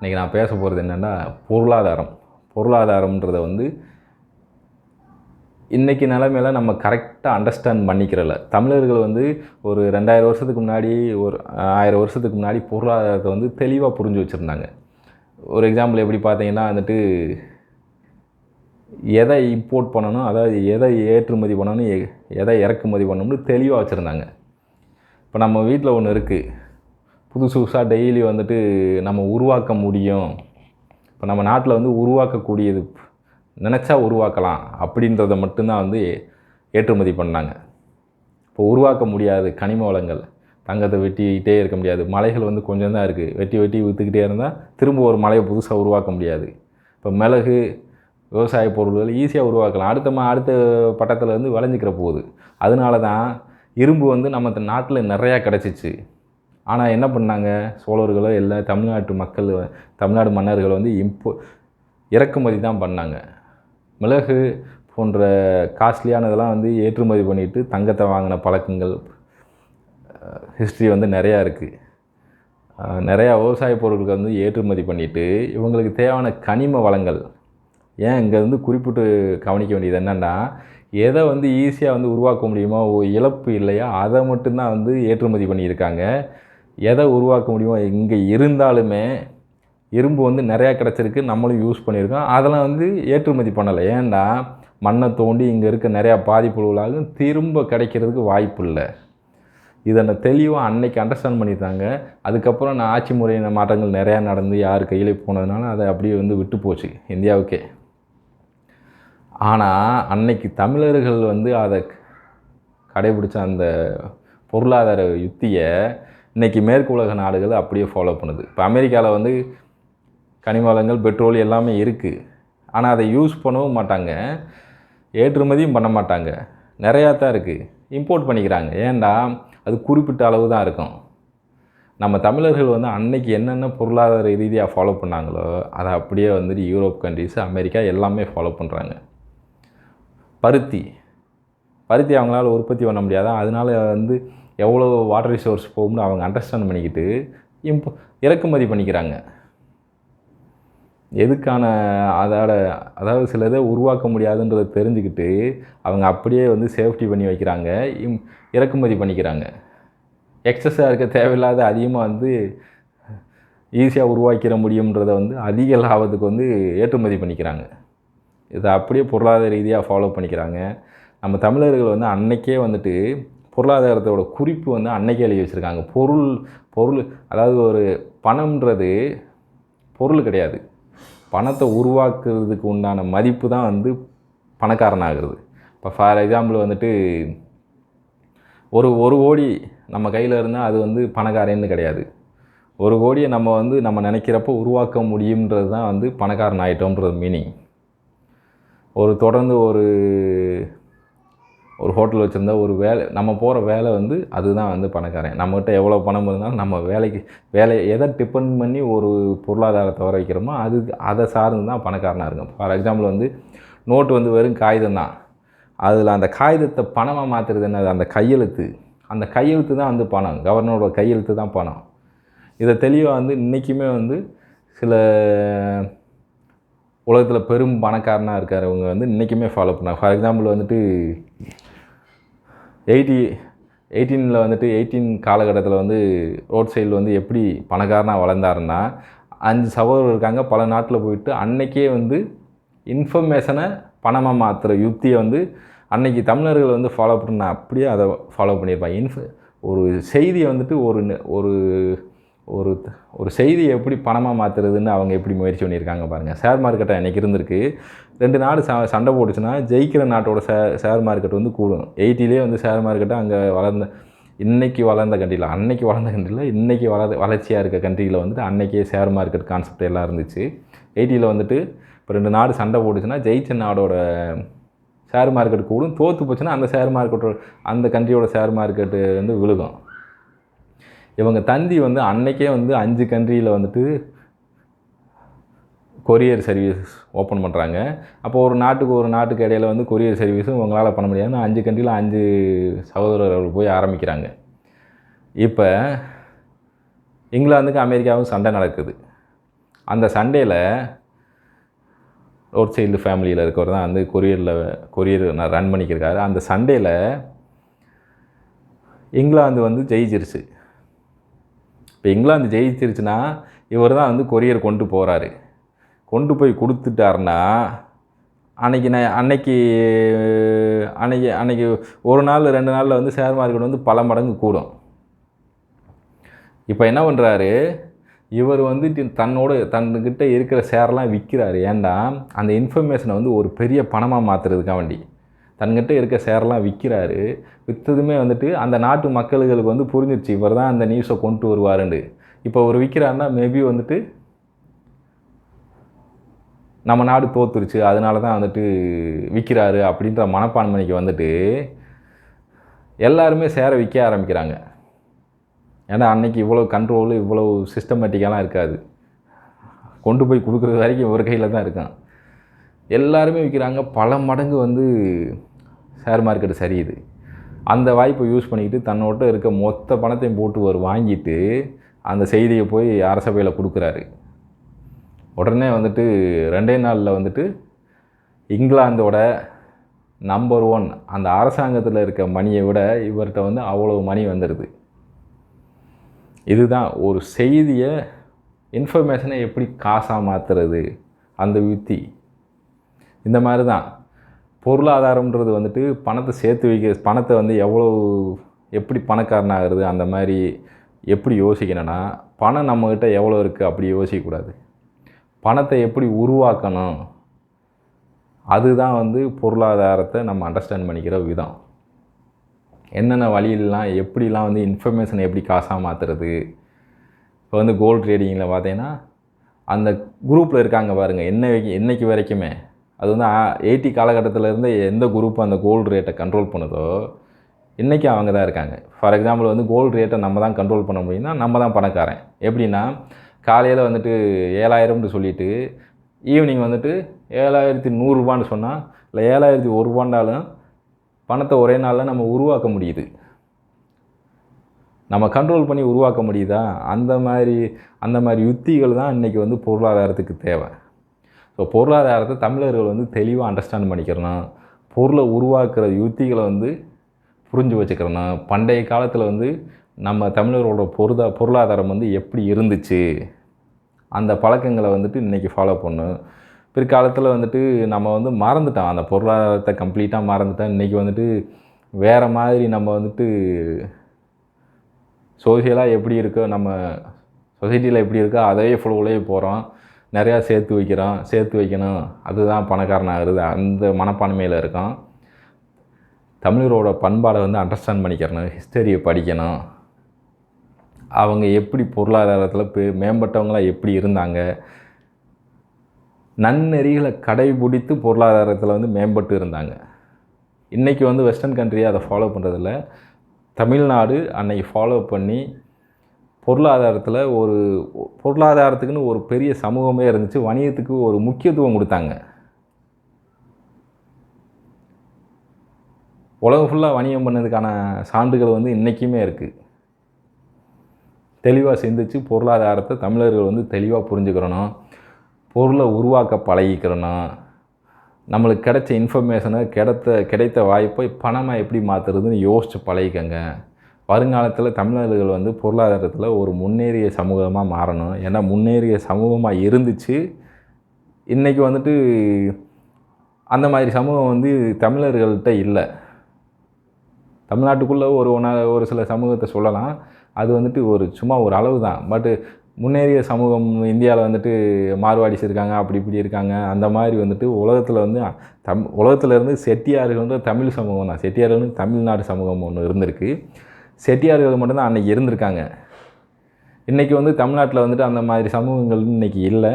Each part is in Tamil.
இன்றைக்கி நான் பேச போகிறது என்னென்னா பொருளாதாரம். பொருளாதாரம்ன்றதை வந்து இன்றைக்கி நிலமையில நம்ம கரெக்டாக அண்டர்ஸ்டாண்ட் பண்ணிக்கிறல. தமிழர்கள் வந்து ஒரு ரெண்டாயிரம் வருஷத்துக்கு முன்னாடி ஒரு ஆயிரம் வருஷத்துக்கு முன்னாடி பொருளாதாரத்தை வந்து தெளிவாக புரிஞ்சு வச்சுருந்தாங்க. ஒரு எக்ஸாம்பிள் எப்படி பார்த்தீங்கன்னா வந்துட்டு எதை இம்போர்ட் பண்ணணும் அதாவது எதை ஏற்றுமதி பண்ணணும் எ- எதை இறக்குமதி பண்ணணும்னு தெளிவாக வச்சுருந்தாங்க. இப்போ நம்ம வீட்டில் ஒன்று இருக்குது புதுசு புதுசாக டெய்லி வந்துட்டு நம்ம உருவாக்க முடியும். இப்போ நம்ம நாட்டில் வந்து உருவாக்கக்கூடியது நினச்சா உருவாக்கலாம் அப்படின்றத மட்டும்தான் வந்து ஏற்றுமதி பண்ணாங்க. இப்போ உருவாக்க முடியாது கனிம வளங்கள். தங்கத்தை வெட்டிக்கிட்டே இருக்க முடியாது. மலைகள் வந்து கொஞ்சம் தான் இருக்குது வெட்டி வெட்டி விற்றுக்கிட்டே இருந்தால் திரும்ப ஒரு மலையை புதுசாக உருவாக்க முடியாது. இப்போ மிளகு விவசாய பொருள்கள் ஈஸியாக உருவாக்கலாம். அடுத்த மா அடுத்த பட்டத்தில் வந்து விளைஞ்சிக்கிற போகுது. அதனால தான் இரும்பு வந்து நம்ம நாட்டில் நிறையா கிடச்சிச்சு. ஆனால் என்ன பண்ணாங்க? சோழர்களோ இல்லை தமிழ்நாட்டு மக்கள் தமிழ்நாடு மன்னர்கள் வந்து இம்போ இறக்குமதி தான் பண்ணாங்க. மிளகு போன்ற காஸ்ட்லியானதெல்லாம் வந்து ஏற்றுமதி பண்ணிட்டு தங்கத்தை வாங்கின பழக்கங்கள் ஹிஸ்ட்ரி வந்து நிறையா இருக்குது நிறையா விவசாய பொருட்களுக்கு வந்து ஏற்றுமதி பண்ணிவிட்டு இவங்களுக்கு தேவையான கனிம வளங்கள். ஏன் இங்கே வந்து குறிப்பிட்டு கவனிக்க வேண்டியது என்னென்னா எதை வந்து ஈஸியாக வந்து உருவாக்க முடியுமோ இழப்பு இல்லையா அதை மட்டும்தான் வந்து ஏற்றுமதி பண்ணியிருக்காங்க. எதை உருவாக்க முடியுமோ இங்கே இருந்தாலுமே இரும்பு வந்து நிறையா கிடச்சிருக்கு நம்மளும் யூஸ் பண்ணியிருக்கோம். அதெல்லாம் வந்து ஏற்றுமதி பண்ணலை. ஏன்டா? மண்ணை தோண்டி இங்கே இருக்க நிறையா பாதிப்புகளாலும் திரும்ப கிடைக்கிறதுக்கு வாய்ப்பு இல்லை. இதை நான் தெளிவாக அன்னைக்கு அண்டர்ஸ்டாண்ட் பண்ணிட்டாங்க. அதுக்கப்புறம் நான் ஆட்சி முறை மாற்றங்கள் நிறையா நடந்து யார் கையில் போனதுனால அதை அப்படியே வந்து விட்டு போச்சு இந்தியாவுக்கே. ஆனால் அன்னைக்கு தமிழர்கள் வந்து அதை கடைபிடிச்ச அந்த பொருளாதார யுத்தியை இன்றைக்கி மேற்கு உலக நாடுகள் அப்படியே ஃபாலோ பண்ணுது. இப்போ அமெரிக்காவில் வந்து கனிவளங்கள் பெட்ரோல் எல்லாமே இருக்குது ஆனால் அதை யூஸ் பண்ணவும் மாட்டாங்க. ஏற்றுமதியும் பண்ண மாட்டாங்க. நிறையா தான் இருக்குது இம்போர்ட் பண்ணிக்கிறாங்க. ஏண்டா அது குறிப்பிட்ட அளவு தான் இருக்கும். நம்ம தமிழர்கள் வந்து அன்னைக்கு என்னென்ன பொருளாதார ரீதியாக ஃபாலோ பண்ணாங்களோ அதை அப்படியே வந்துட்டு யூரோப் கண்ட்ரிஸ் அமெரிக்கா எல்லாமே ஃபாலோ பண்ணுறாங்க பருத்தி. பருத்தி அவங்களால உற்பத்தி பண்ண முடியாது? அதனால வந்து எவ்வளோ வாட்டர் ரிசோர்ஸ் போகும்னு அவங்க அண்டர்ஸ்டாண்ட் பண்ணிக்கிட்டு இம்போ இறக்குமதி பண்ணிக்கிறாங்க. எதுக்கான அதோட அதாவது சில இதை உருவாக்க முடியாதுன்றதை தெரிஞ்சுக்கிட்டு அவங்க அப்படியே வந்து சேஃப்டி பண்ணி வைக்கிறாங்க இம் இறக்குமதி பண்ணிக்கிறாங்க. எக்ஸஸாக இருக்க தேவையில்லாத அதிகமாக வந்து ஈஸியாக உருவாக்கிற முடியுன்றதை வந்து அதிக லாபத்துக்கு வந்து ஏற்றுமதி பண்ணிக்கிறாங்க. இதை அப்படியே பொருளாதார ரீதியாக ஃபாலோ பண்ணிக்கிறாங்க. நம்ம தமிழர்கள் வந்து அன்னைக்கே வந்துட்டு பொருளாதாரத்தோட குறிப்பு வந்து அன்னைக்கு எழுதி வச்சுருக்காங்க. பொருள் பொருள் அதாவது ஒரு பணம்ன்றது பொருள் கிடையாது. பணத்தை உருவாக்குறதுக்கு உண்டான மதிப்பு தான் வந்து பணக்காரனாகிறது. இப்போ ஃபார் எக்ஸாம்பிள் வந்துட்டு ஒரு ஒரு கோடி நம்ம கையில் இருந்தால் அது வந்து பணக்காரன்னு கிடையாது. ஒரு கோடியை நம்ம வந்து நம்ம நினைக்கிறப்போ உருவாக்க முடியுன்றது தான் வந்து பணக்காரன் ஆகிட்டோன்றது மீனிங் ஒரு தொடர்ந்து ஒரு ஒரு ஹோட்டல் வச்சுருந்தா ஒரு வேலை நம்ம போகிற வேலை வந்து அதுதான் வந்து பணக்காரன். நம்மகிட்ட எவ்வளோ பணம் இருந்தாலும் நம்ம வேலைக்கு வேலையை எதை டிபெண்ட் பண்ணி ஒரு பொருளாதாரத்தை வர வைக்கிறோமோ அது அதை சார்ந்து தான் பணக்காரனாக இருக்கும் ஃபார் எக்ஸாம்பிள் வந்து நோட்டு வந்து வெறும் காகிதம் தான். அதில் அந்த காகிதத்தை பணமாக மாற்றுறது என்னது? அந்த கையெழுத்து. அந்த கையெழுத்து தான் வந்து பணம். கவர்னரோட கையெழுத்து தான் பணம். இதை தெளிவாக வந்து இன்றைக்குமே வந்து சில உலகத்தில் பெரும் பணக்காரனாக இருக்கிறவங்க வந்து இன்றைக்குமே ஃபாலோ பண்ணாங்க. ஃபார் எக்ஸாம்பிள் வந்துட்டு எயிட்டி எயிட்டீனில் வந்துட்டு எயிட்டீன் காலகட்டத்தில் வந்து ரோட் சைடில் வந்து எப்படி பணக்காரனாக வளர்ந்தாருன்னா அஞ்சு சகோதரர் இருக்காங்க. பல நாட்டில் போயிட்டு அன்னைக்கே வந்து இன்ஃபர்மேஷனை பணமாக மாற்றுற யுக்தியை வந்து அன்னைக்கு தமிழர்கள் வந்து ஃபாலோ பண்ண அப்படியே அதை ஃபாலோ பண்ணியிருப்பாங்க. இன்ஃப ஒரு செய்தியை வந்துட்டு ஒரு ஒரு ஒரு ஒரு செய்தியை எப்படி பணமாக மாற்றுறதுன்னு அவங்க எப்படி முயற்சி பண்ணியிருக்காங்க பாருங்கள் ஷேர் மார்க்கெட்டை அன்றைக்கி இருந்திருக்கு. ரெண்டு நாடு ச சண்டை போட்டுச்சுன்னா ஜெயிக்கிற நாட்டோட ஷே ஷேர் மார்க்கெட் வந்து கூடும். எயிட்டிலே வந்து ஷேர் மார்க்கெட்டை அங்கே வளர்ந்த இன்றைக்கி வளர்ந்த கண்ட்ரியில் அன்னைக்கு வளர்ந்த கண்ட்ரியில் இன்றைக்கி வளர் வளர்ச்சியாக இருக்க கண்ட்ரியில் வந்துட்டு அன்னைக்கே ஷேர் மார்க்கெட் கான்செப்ட் எல்லாம் இருந்துச்சு. எயிட்டியில் வந்துட்டு இப்போ ரெண்டு நாடு சண்டை போட்டுச்சுன்னா ஜெயிச்ச நாடோட ஷேர் மார்க்கெட் கூடும். தோற்று போச்சுன்னா அந்த ஷேர் மார்க்கெட்டோட அந்த கண்ட்ரியோட ஷேர் மார்க்கெட்டு வந்து விழுகும். இவங்க தந்தி வந்து அன்னைக்கே வந்து அஞ்சு கண்ட்ரியில் வந்துட்டு கொரியர் சர்வீஸ் ஓப்பன் பண்ணுறாங்க அப்போ ஒரு நாட்டுக்கு ஒரு நாட்டுக்கு இடையில் வந்து கொரியர் சர்வீஸும் உங்களால் பண்ண முடியாதுன்னு அஞ்சு கண்ட்ரியில் அஞ்சு சகோதரர்கள் போய் ஆரம்பிக்கிறாங்க. இப்போ இங்கிலாந்துக்கு அமெரிக்காவும் சண்டை நடக்குது. அந்த சண்டையில் ரோட் சைல்டு ஃபேமிலியில் இருக்கவர் தான் வந்து கொரியரில் கொரியர் நான் ரன் பண்ணிக்கிருக்காரு. அந்த சண்டேயில் இங்கிலாந்து வந்து ஜெயிச்சிருச்சு. இப்போ இங்கிலாந்து ஜெயிச்சிருச்சுன்னா இவர் தான் வந்து கொரியர் கொண்டு போகிறாரு கொண்டு போய் கொடுத்துட்டாருன்னா அன்னைக்கு நான் அன்னைக்கு அன்னைக்கு அன்னைக்கு ஒரு நாள் ரெண்டு நாளில் வந்து ஷேர் மார்க்கெட் வந்து பல மடங்கு கூடும். இப்போ என்ன பண்ணுறாரு இவர் வந்து தன்னோட தன்கிட்ட இருக்கிற ஷேர்லாம் விற்கிறாரு ஏன்டா? அந்த இன்ஃபர்மேஷனை வந்து ஒரு பெரிய பணமாக மாற்றுறதுக்காக வேண்டி. தன்கிட்ட இருக்க ஷேர்லாம் விற்கிறாரு விற்றதுமே வந்துட்டு அந்த நாட்டு மக்களுக்கு வந்து புரிஞ்சிருச்சு இவர் தான் அந்த நியூஸை கொண்டு வருவாருண்டு இப்போ அவர் விற்கிறாருன்னா மேபி வந்துட்டு நம்ம நாடு தோத்துருச்சு அதனால தான் வந்துட்டு விற்கிறாரு அப்படின்ற மனப்பான்மைக்கு வந்துட்டு எல்லாருமே சேர விற்க ஆரம்பிக்கிறாங்க. ஏன்னா அன்னைக்கு இவ்வளோ கண்ட்ரோலு இவ்வளோ சிஸ்டமேட்டிக்கெல்லாம் இருக்காது. கொண்டு போய் கொடுக்குறது வரைக்கும் ஒரு கையில் தான் இருக்கான். எல்லாருமே விற்கிறாங்க பல மடங்கு வந்து ஷேர் மார்க்கெட்டு சரியுது. அந்த வாய்ப்பை யூஸ் பண்ணிக்கிட்டு தன்னோட்ட இருக்க மொத்த பணத்தையும் போட்டு ஒரு வாங்கிட்டு அந்த செய்தியை போய் அரசபையில் கொடுக்குறாரு. உடனே வந்துட்டு ரெண்டே நாளில் வந்துட்டு இங்கிலாந்தோட நம்பர் ஒன் அந்த அரசாங்கத்தில் இருக்க மணியை விட இவர்கிட்ட வந்து அவ்வளோ மணி வந்துடுது இதுதான் ஒரு செய்தியை இன்ஃபர்மேஷனை எப்படி காசாக மாற்றுறது அந்த யுத்தி. இந்த மாதிரி தான். பொருளாதாரம்ன்றது வந்துட்டு பணத்தை சேர்த்து வைக்க பணத்தை வந்து எவ்வளோ எப்படி பணக்காரனாகிறது அந்த மாதிரி எப்படி யோசிக்கணும்னா பணம் நம்மக்கிட்ட எவ்வளோ இருக்குது அப்படி யோசிக்கக்கூடாது. பணத்தை எப்படி உருவாக்கணும் அதுதான் வந்து பொருளாதாரத்தை நம்ம அண்டர்ஸ்டாண்ட் பண்ணிக்கிற விதம். என்னென்ன வழியிலலாம் எப்படிலாம் வந்து இன்ஃபர்மேஷனை எப்படி காசாக மாற்றுறது இப்போ வந்து கோல்ட் ட்ரேடிங்கில் பார்த்தீங்கன்னா அந்த குரூப்பில் இருக்காங்க பாருங்கள் என்ன வரைக்கும் என்னைக்கு வரைக்குமே. அது வந்து எயிட்டி காலகட்டத்திலேருந்து எந்த குரூப் அந்த கோல்டு ரேட்டை கண்ட்ரோல் பண்ணுதோ இன்றைக்கி அவங்க தான் இருக்காங்க. ஃபார் எக்ஸாம்பிள் வந்து கோல்டு ரேட்டை நம்ம தான் கண்ட்ரோல் பண்ண முடியும்னா நம்ம தான் பணக்காரன். எப்படின்னா காலையில் வந்துட்டு ஏழாயிரம்னு சொல்லிட்டு ஈவினிங் வந்துட்டு ஏழாயிரத்தி நூறுரூபான்னு சொன்னால் இல்லை ஏழாயிரத்தி ஒரு ரூபாண்டாலும் பணத்தை ஒரே நாளில் நம்ம உருவாக்க முடியுது. நம்ம கண்ட்ரோல் பண்ணி உருவாக்க முடியுதா? அந்த மாதிரி அந்த மாதிரி யுத்திகள் தான் இன்றைக்கி வந்து பொருளாதாரத்துக்கு தேவை. ஸோ பொருளாதாரத்தை தமிழர்கள் வந்து தெளிவாக அண்டர்ஸ்டாண்ட் பண்ணிக்கிறணும் பொருளை உருவாக்குற யுத்திகளை வந்து புரிஞ்சு வச்சுக்கிறணும் பண்டைய காலத்தில் வந்து நம்ம தமிழர்களோட பொருதா பொருளாதாரம் வந்து எப்படி இருந்துச்சு அந்த பழக்கங்களை வந்துட்டு இன்றைக்கி ஃபாலோ பண்ணும் பிற்காலத்தில் வந்துட்டு நம்ம வந்து மறந்துட்டோம். அந்த பொருளாதாரத்தை கம்ப்ளீட்டாக மறந்துட்டோம். இன்றைக்கி வந்துட்டு வேறு மாதிரி நம்ம வந்துட்டு சோசியலாக எப்படி இருக்கோ நம்ம சொசைட்டியில் எப்படி இருக்கோ அதே ஃப்ளோவிலே போகிறோம் நிறையா சேர்த்து வைக்கிறோம் சேர்த்து வைக்கணும். அதுதான் பணக்காரனாகிறது. அந்த மனப்பான்மையில் இருக்கான். தமிழரோட பண்பாடை வந்து அண்டர்ஸ்டாண்ட் பண்ணிக்கிறணும். ஹிஸ்டரியை படிக்கணும். அவங்க எப்படி பொருளாதாரத்தில் பே மேம்பட்டவங்களாக எப்படி இருந்தாங்க? நன்னெறிகளை கடைபிடித்து பொருளாதாரத்தில் வந்து மேம்பட்டு இருந்தாங்க. இன்றைக்கி வந்து வெஸ்டர்ன் கண்ட்ரியை அதை ஃபாலோ பண்ணுறதில்ல தமிழ்நாடு அன்னைக்கு ஃபாலோ பண்ணி பொருளாதாரத்தில் ஒரு பொருளாதாரத்துக்குன்னு ஒரு பெரிய சமூகமே இருந்துச்சு. வணிகத்துக்கு ஒரு முக்கியத்துவம் கொடுத்தாங்க. உலகம் ஃபுல்லாக வணிகம் பண்ணதுக்கான சான்றுகள் வந்து இன்றைக்குமே இருக்குது தெளிவாக சிந்திச்சு பொருளாதாரத்தை தமிழர்கள் வந்து தெளிவாக புரிஞ்சுக்கிறணும் பொருளை உருவாக்க பழகிக்கிறணும் நம்மளுக்கு கிடைச்ச இன்ஃபர்மேஷனை கிடைத்த கிடைத்த வாய்ப்பை பணமாக எப்படி மாற்றுறதுன்னு யோசித்து பழகிக்கங்க. வருங்காலத்தில் தமிழர்கள் வந்து பொருளாதாரத்தில் ஒரு முன்னேறிய சமூகமாக மாறணும். ஏன்னா முன்னேறிய சமூகமாக இருந்துச்சு. இன்றைக்கி வந்துட்டு அந்த மாதிரி சமூகம் வந்து தமிழர்கள்ட்ட இல்லை. தமிழ்நாட்டுக்குள்ளே ஒரு ஒன்றா ஒரு சில சமூகத்தை சொல்லலாம். அது வந்துட்டு ஒரு சும்மா ஒரு அளவு தான். பட்டு முன்னேறிய சமூகம் இந்தியாவில் வந்துட்டு மார்வாடிஸ் இருக்காங்க அப்படி இப்படி இருக்காங்க. அந்த மாதிரி வந்துட்டு உலகத்தில் வந்து தம் உலகத்தில் இருந்து செட்டியார்கள்ன்ற தமிழ் சமூகம் தான். செட்டியார்கள்னு தமிழ்நாடு சமூகம் ஒன்று இருந்திருக்கு. செட்டியார்கள் மட்டும்தான் அன்றைக்கி இருந்திருக்காங்க. இன்றைக்கி வந்து தமிழ்நாட்டில் வந்துட்டு அந்த மாதிரி சமூகங்கள் இன்றைக்கி இல்லை.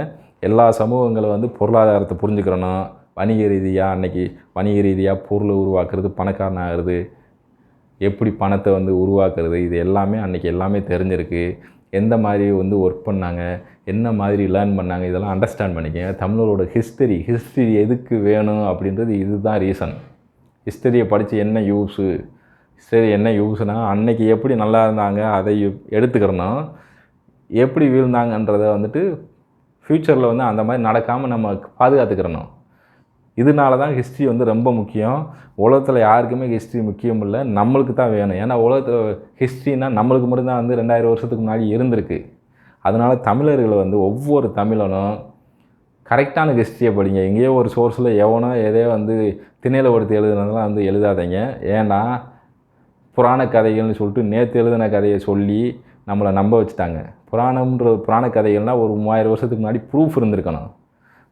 எல்லா சமூகங்களும் வந்து பொருளாதாரத்தை புரிஞ்சுக்கிறணும். வணிக ரீதியாக அன்றைக்கி வணிக ரீதியாக பொருளை உருவாக்குறது பணக்காரன் ஆகிறது எப்படி பணத்தை வந்து உருவாக்குறது இது எல்லாமே அன்றைக்கி எல்லாமே தெரிஞ்சிருக்கு. எந்த மாதிரி வந்து ஒர்க் பண்ணாங்க என்ன மாதிரி லேர்ன் பண்ணாங்க இதெல்லாம் அண்டர்ஸ்டாண்ட் பண்ணிக்கங்க. தமிழரோட ஹிஸ்டரி ஹிஸ்டரி எதுக்கு வேணும் அப்படின்றது இதுதான் ரீசன் ஹிஸ்டரியை படித்து என்ன யூஸு சரி என்ன யூஸ்னால் அன்னைக்கு எப்படி நல்லா இருந்தாங்க அதை எடுத்துக்கிறணும். எப்படி வீழ்ந்தாங்கன்றத வந்துட்டு ஃப்யூச்சரில் வந்து அந்த மாதிரி நடக்காமல் நம்ம பாதுகாத்துக்கிறணும். இதனால தான் ஹிஸ்ட்ரி வந்து ரொம்ப முக்கியம். உலகத்தில் யாருக்குமே ஹிஸ்ட்ரி முக்கியம் இல்லை. நம்மளுக்கு தான் வேணும். ஏன்னா உலகத்தில் ஹிஸ்ட்ரினா நம்மளுக்கு மட்டும்தான் வந்து ரெண்டாயிரம் வருஷத்துக்கு முன்னாடி இருந்திருக்கு. அதனால தமிழர்கள் வந்து ஒவ்வொரு தமிழனும் கரெக்டான ஹிஸ்ட்ரியை படிங்க. எங்கேயோ ஒரு சோர்ஸில் எவனோ எதையோ வந்து திணையில் ஒடுத்து எழுதுனதெல்லாம் வந்து எழுதாதீங்க. ஏன்னா புராண கதைகள்னு சொல்லிட்டு நேற்று எழுதின கதையை சொல்லி நம்மளை நம்ப வச்சுட்டாங்க. புராணம்ன்ற புராண கதைகள்னால் ஒரு மூவாயிரம் வருஷத்துக்கு முன்னாடி ப்ரூஃப் இருந்திருக்கணும்.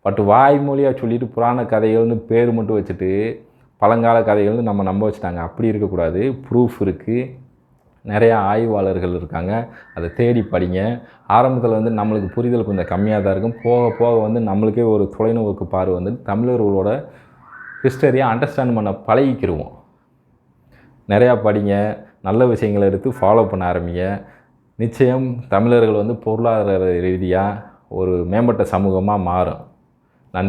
பட் வாய்மொழியாக சொல்லிட்டு புராண கதைகள்னு பேர் மட்டும் வச்சுட்டு பழங்கால கதைகள்னு நம்ம நம்ப வச்சுட்டாங்க. அப்படி இருக்கக்கூடாது. ப்ரூஃப் இருக்குது நிறையா ஆய்வாளர்கள் இருக்காங்க. அதை தேடி படிங்க. ஆரம்பத்தில் வந்து நம்மளுக்கு புரிதல் கொஞ்சம் கம்மியாக தான் இருக்கும். போக போக வந்து நம்மளுக்கே ஒரு தொலைநோக்கு பார்வை வந்து தமிழர்களோட ஹிஸ்டரியை அண்டர்ஸ்டாண்ட் பண்ண பழகிக்கிருவோம். நிறையா படிங்க நல்ல விஷயங்களை எடுத்து ஃபாலோ பண்ண ஆரம்பிங்க. நிச்சயம் தமிழர்கள் வந்து பொருளாதார ரீதியாக ஒரு மேம்பட்ட சமூகமாக மாறும்.